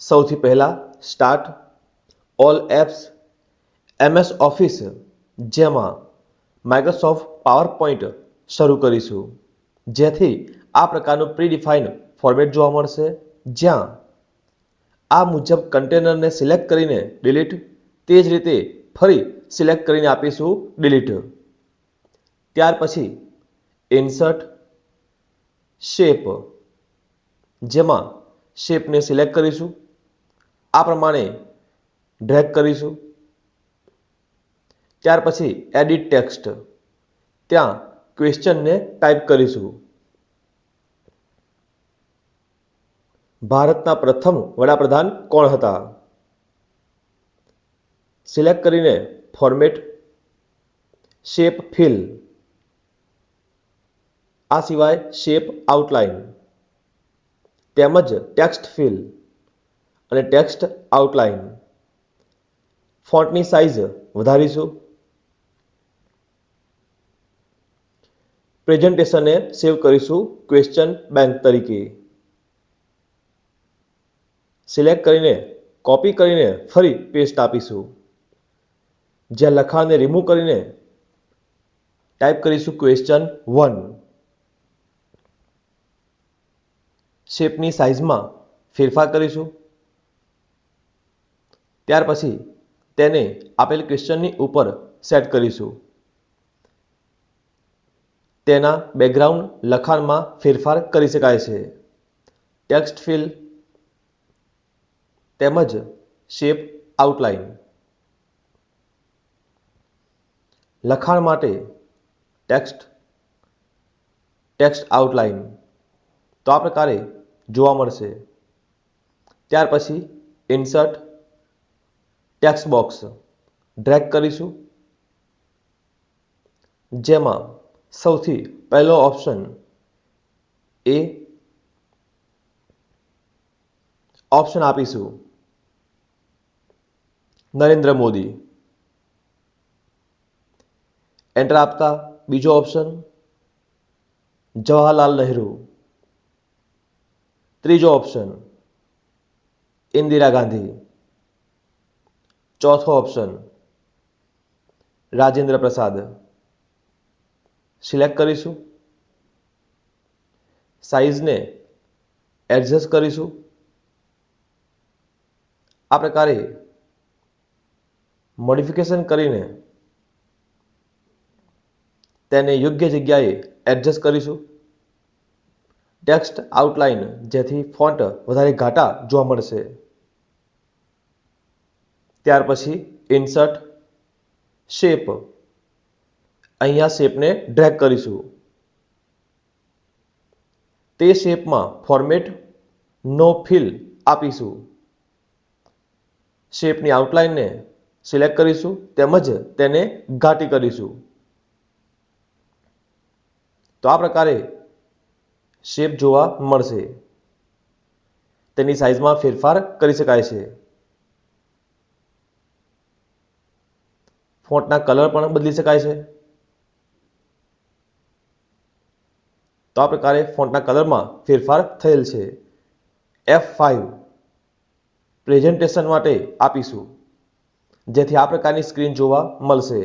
સૌથી પહેલાં start all apps MS office જેમાં માઇક્રોસોફ્ટ પાવર પોઈન્ટ શરૂ કરીશું. જેથી આ પ્રકારનું પ્રીડિફાઇન ફોર્મેટ જોવા મળશે. જ્યાં આ મુજબ કન્ટેનરને સિલેક્ટ કરીને ડિલીટ તે જ રીતે ફરી સિલેક્ટ કરીને આપીશું ડિલીટ ત્યાર પછી ઇન્સર્ટ શેપ જેમાં શેપને સિલેક્ટ કરીશું. આ પ્રમાણે ડ્રેગ કરીશું. ત્યાર પછી એડિટ ટેક્સ્ટ ત્યાં ક્વેશ્ચનને ટાઈપ કરીશું. ભારતના પ્રથમ વડાપ્રધાન કોણ હતા? સિલેક્ટ કરીને ફોર્મેટ શેપ ફિલ આ સિવાય શેપ આઉટલાઇન તેમજ ટેક્સ્ટ ફિલ અને ટેક્સ્ટ આઉટલાઇન ફોન્ટની સાઇઝ વધારીશું. પ્રેઝન્ટેશનને સેવ કરીશું ક્વેશ્ચન બેંક તરીકે. સિલેક્ટ કરીને કોપી કરીને ફરી પેસ્ટ આપીશું. જ્યાં લખાણને રિમૂવ કરીને ટાઈપ કરીશું ક્વેશ્ચન વન શેપની સાઇઝમાં ફેરફાર કરીશું. ત્યાર પછી તેને આપેલ ક્વેશ્ચનની ઉપર સેટ કરીશું. તેના બેકગ્રાઉન્ડ લખાણમાં ફેરફાર કરી શકાય છે. ટેક્સ્ટ ફિલ તેમજ શેપ આઉટલાઇન લખાણ માટે ટેક્સ્ટ ટેક્સ્ટ આઉટલાઇન તો આ પ્રકારે જોવા મળશે. ત્યાર પછી ઇન્સર્ટ ટેક્સ્ટ બોક્સ ડ્રેગ કરીશું. જેમાં સૌથી પહેલો ઓપ્શન એ ઓપ્શન આપીશું. નરેન્દ્ર મોદી. એન્ટર આપતા બીજો ઓપ્શન જવાહરલાલ નહેરુ. ત્રીજો ઓપ્શન ઇન્દિરા ગાંધી. ચોથો ઓપ્શન રાજેન્દ્ર પ્રસાદ. સિલેક્ટ કરીશું. સાઇઝને એડજસ્ટ કરીશું. આ પ્રકારે મોડિફિકેશન કરીને તેને યોગ્ય જગ્યાએ એડજસ્ટ કરીશું. ટેક્સ્ટ આઉટલાઇન જેથી ફોન્ટ વધારે ઘાટા જોવા મળશે. ત્યાર પછી ઇન્સર્ટ શેપ અહીંયા શેપને ડ્રેગ કરીશું. તે શેપમાં ફોર્મેટ નો ફિલ આપીશું. શેપની આઉટલાઇનને સિલેક્ટ કરીશું તેમજ તેને ઘાટી કરીશું. તો આ પ્રકારે શેપ જોવા મળશે. તેની સાઇઝમાં ફેરફાર કરી શકાય છે. ફોન્ટના કલર પણ બદલી શકાય છે. તો આ પ્રકારે ફોન્ટના કલરમાં ફેરફાર થયેલ છે. એફ ફાઇવ પ્રેઝન્ટેશન માટે આપીશું, જેથી આ પ્રકારની સ્ક્રીન જોવા મળશે.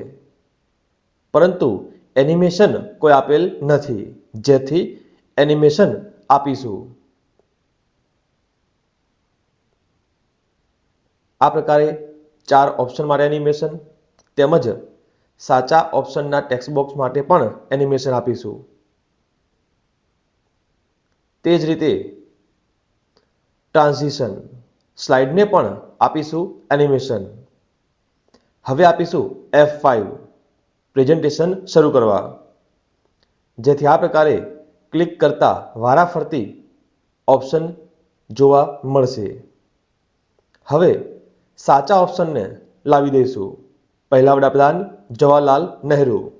પરંતુ એનિમેશન કોઈ આપેલ નથી, જેથી એનિમેશન આપીશું. આ પ્રકારે ચાર ઓપ્શન માટે એનિમેશન તેમજ સાચા ઓપ્શનના ટેક્સ્ટ બોક્સ માટે પણ એનિમેશન આપીશું. તે જ રીતે ટ્રાન્ઝિશન સ્લાઇડને પણ આપીશું એનિમેશન હવે આપીશું એફ ફાઇવ પ્રેઝન્ટેશન શરૂ કરવા. જેથી આ પ્રકારે ક્લિક કરતા વારાફરતી ઓપ્શન જોવા મળશે. હવે સાચા ઓપ્શનને લાવી દઈશું. પહેલા વડાપ્રધાન જવાહરલાલ નહેરુ.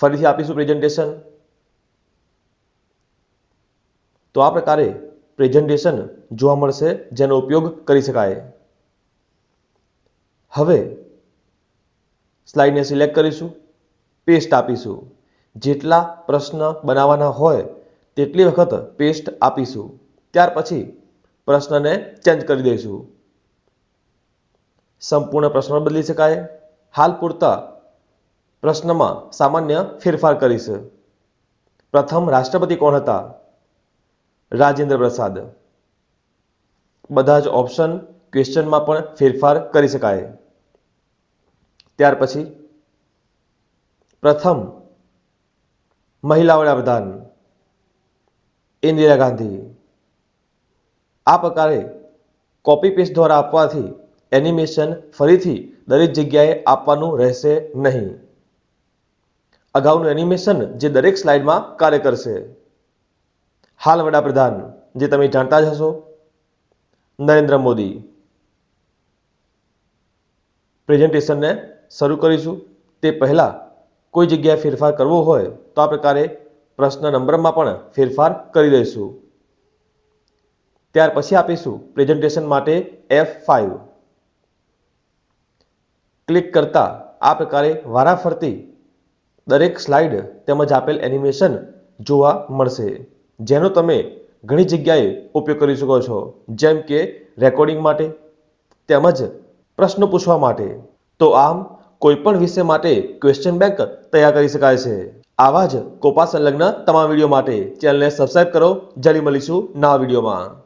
ફરીથી આપીશું પ્રેઝન્ટેશન તો આ પ્રકારે પ્રેઝન્ટેશન જોવા મળશે, જેનો ઉપયોગ કરી શકાય. હવે સ્લાઇડને સિલેક્ટ કરીશું, પેસ્ટ આપીશું. જેટલા પ્રશ્ન બનાવવાના હોય તેટલી વખત પેસ્ટ આપીશું. ત્યાર પછી પ્રશ્નને ચેન્જ કરી દઈશું. સંપૂર્ણ પ્રશ્ન બદલી શકાય. હાલ પૂરતા પ્રશ્નમાં સામાન્ય ફેરફાર કરીશ. પ્રથમ, રાષ્ટ્રપતિ કોણ હતા? રાજેન્દ્ર પ્રસાદ. બધા જ ઓપ્શન ક્વેશ્ચનમાં પણ ફેરફાર કરી શકાય. ત્યાર પછી, પ્રથમ મહિલા વડાપ્રધાન ઇન્દિરા ગાંધી. આ પ્રકારે કોપી પેસ્ટ દ્વારા આપવાથી એનિમેશન ફરીથી દરેક જગ્યાએ આપવાનું રહેશે નહીં. અગાઉનું એનિમેશન જે દરેક સ્લાઇડમાં કાર્ય કરશે. હાલ વડાપ્રધાન, જે તમે જાણતા જ હશો, નરેન્દ્ર મોદી. પ્રેઝન્ટેશનને શરૂ કરીશું. તે પહેલાં કોઈ જગ્યાએ ફેરફાર કરવો હોય તો આ પ્રકારે પ્રશ્ન નંબરમાં પણ ફેરફાર કરી દઈશું. ત્યાર પછી આપીશું પ્રેઝન્ટેશન માટે એફ ફાઇવ ક્લિક કરતા આ પ્રકારે વારાફરતી દરેક સ્લાઇડ તેમજ આપેલ એનિમેશન જોવા મળશે, જેનો તમે ઘણી જગ્યાએ ઉપયોગ કરી શકો છો, જેમ કે રેકોર્ડિંગ માટે તેમજ પ્રશ્નો પૂછવા માટે. તો આમ કોઈ પણ વિષય માટે ક્વેશ્ચન બેંક તૈયાર કરી શકાય છે. આવા જ કોપા સંલગ્ન તમામ વીડિયો માટે ચેનલને સબસ્ક્રાઇબ કરો. જલ્દી મળીશું નવા વિડીયોમાં.